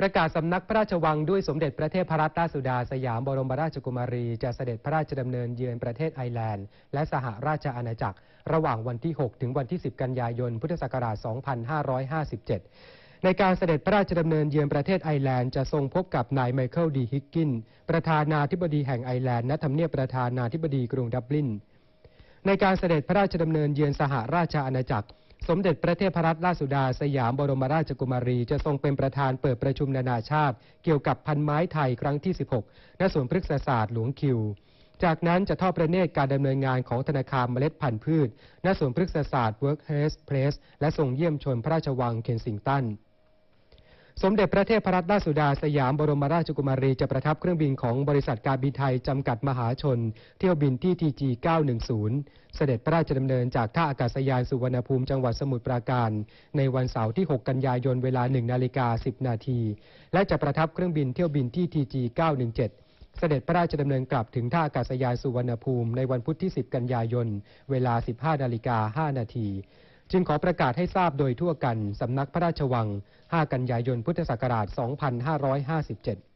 ประกาศสำนักพระราชวังด้วยสมเด็จพระเทพรัตนราชสุดาสยามบรมราชกุมารีจะเสด็จพระราชดำเนินเยือนประเทศไอร์แลนด์ และสหราชอาณาจักร ระหว่างวันที่ 6 ถึงวันที่ 10 กันยายน พุทธศักราช 2557 ในการเสด็จพระราชดำเนินเยือนประเทศไอร์แลนด์จะทรงพบกับนายไมเคิลดีฮิกกิน ประธานาธิบดีแห่งไอร์แลนด์ณทำเนียบประธานาธิบดีกรุงดับลินในการเสด็จพระราชดำเนินเยือนสหราชอาณาจักร สมเด็จพระเทพรัตนราชสุดาสยามบรมราชกุมารีจะทรงเป็นประธานเปิดประชุมนานาชาติ เกี่ยวกับพันไม้ไทยครั้งที่ 16 ณ สวนพฤกษศาสตร์หลวงคิว จากนั้นจะทอดพระเนตรการดำเนินงานของธนาคารเมล็ดพันธุ์พืช ณ สวนพฤกษศาสตร์ Workhouse Place และส่งเยี่ยมชนพระราชวังเคนสิงตัน สมเด็จพระเทพรัตนราชสุดาสยามบรมราชกุมารีจะประทับเครื่องบินของบริษัทการบินไทย จำกัดมหาชน เที่ยวบินที่ TG 910 เสด็จพระราชดำเนินจากท่าอากาศยานสุวรรณภูมิจังหวัดสมุทรปราการ ในวันเสาร์ที่ 6 กันยายนเวลา 1 นาฬิกา 10 นาที และจะประทับเครื่องบินเที่ยวบินที่ TG 917เสด็จพระราชดำเนินกลับถึงท่าอากาศยานสุวรรณภูมิในวันพุธที่ 10 กันยายน เวลา 15 นาฬิกา 5 นาที จึงขอประกาศให้ทราบโดยทั่วกันสำนักพระราชวัง 5 กันยายนพุทธศักราช 2557